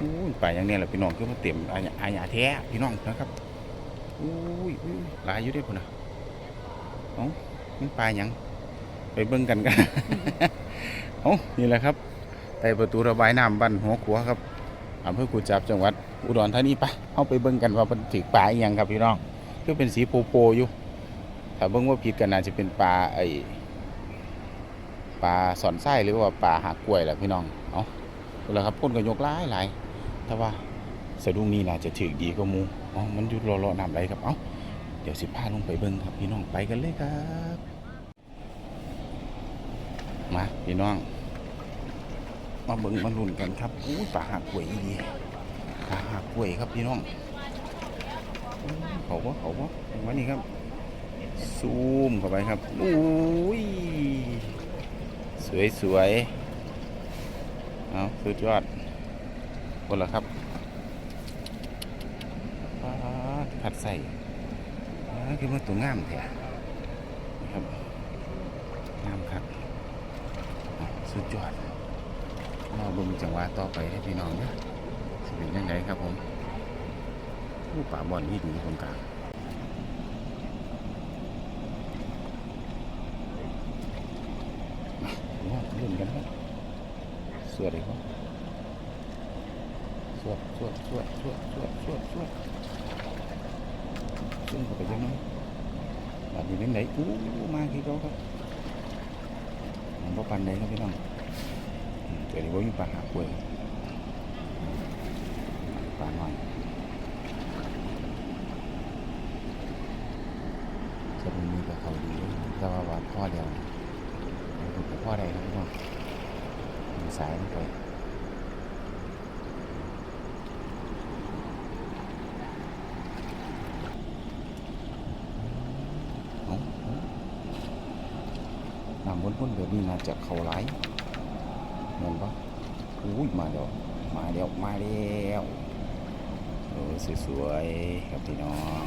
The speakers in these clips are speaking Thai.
อู้ยป่าอย่างเนี้ยแหละพี่น้องคือมันเต็มอาญาอาญาแท้พี่น้องนะครับอุ้ยหลายอยู่ด้วยพุ่นนะเอ้ามันป่าหยังไปเบิ่งกันกันเอ้านี่แหละครับใต้ประตูระบายน้ำบ้านหัวขัวครับอำเภอกุจับจังหวัดอุดรธานีไปเข้าไปเบิ่งกันว่ามันถือปลาอหยังครับพี่น้องคือเป็นสีโปโปอยู่ถ้าเบิ่งว่าผิดกันน่าจะเป็นปลาไอปลาสอนไส้หรือว่าปลาหักกล้วยแหละพี่น้อง เอาเอาละครับพ่นก็ยกหลายหลาย แต่ว่าสะดุ้งนี้น่าจะถือดีกว่ามูอ๋อมันหยุดรอรอน้ำไหลครับ เอ้า เดี๋ยวสิพาลงไปเบิ้งครับ พี่น้องไปกันเลยครับ มาพี่น้อง มาเบิ้งมาลุ้นกันครับอู้ปลาหักล้วยดีปลาหักล้วยครับพี่น้องเขาวะเขาวะวันนี้ครับ ซูมเข้าไปครับอุ้ยสวยสวยๆเอาสุดยอด คนละครับผัดใส่คือมันตัวงามแท้ครับงามครับ สุดยอดมาบิ่งจังหวะต่อไปให้พี่น้องเนะสิเป็นยังไงครับผมผู้ป่าบอลที่ดีตรงกลางมาว่าเล่นกันครับสวดอีครับ วดสวดสวดสวดสวดสวดสวดซึ่งเข้าไปยังไงแบบนี้เป็นไหนอู้มาคือเขาครับมันบ่ปันใดครับพี่น้องอืมเดี๋ยวนี้ว่ามีปลาหากล้วยปลาน้อยจะเป็นมีกับเขาดีเลยแต่ว่าว่าพ่อเดียวมันเป็นพ่อใดครับพี่น้องมีสายลงไปเอาเอาน้ำ วนๆแบบนี้น่าจะเขาไหลายเห็นปะอุ้ยมาแล้วมาแล้วมาแล้วโอ้สวยๆครับพี่น้อง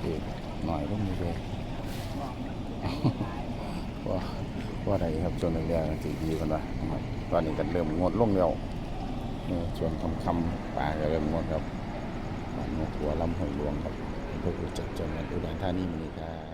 เด็กหน่อยต้องมีเลยว่าว่าอะไรครับช่วงแรกๆสีดีกันละนะตอนนี้ก็เริ่มงดลงแล้วเนี่ยช่วงคำคำป่าก็เริ่มงดครับหัวลำหอยหลวงครับเพื่อจัดจังหวัดอุดรธานีมีครับ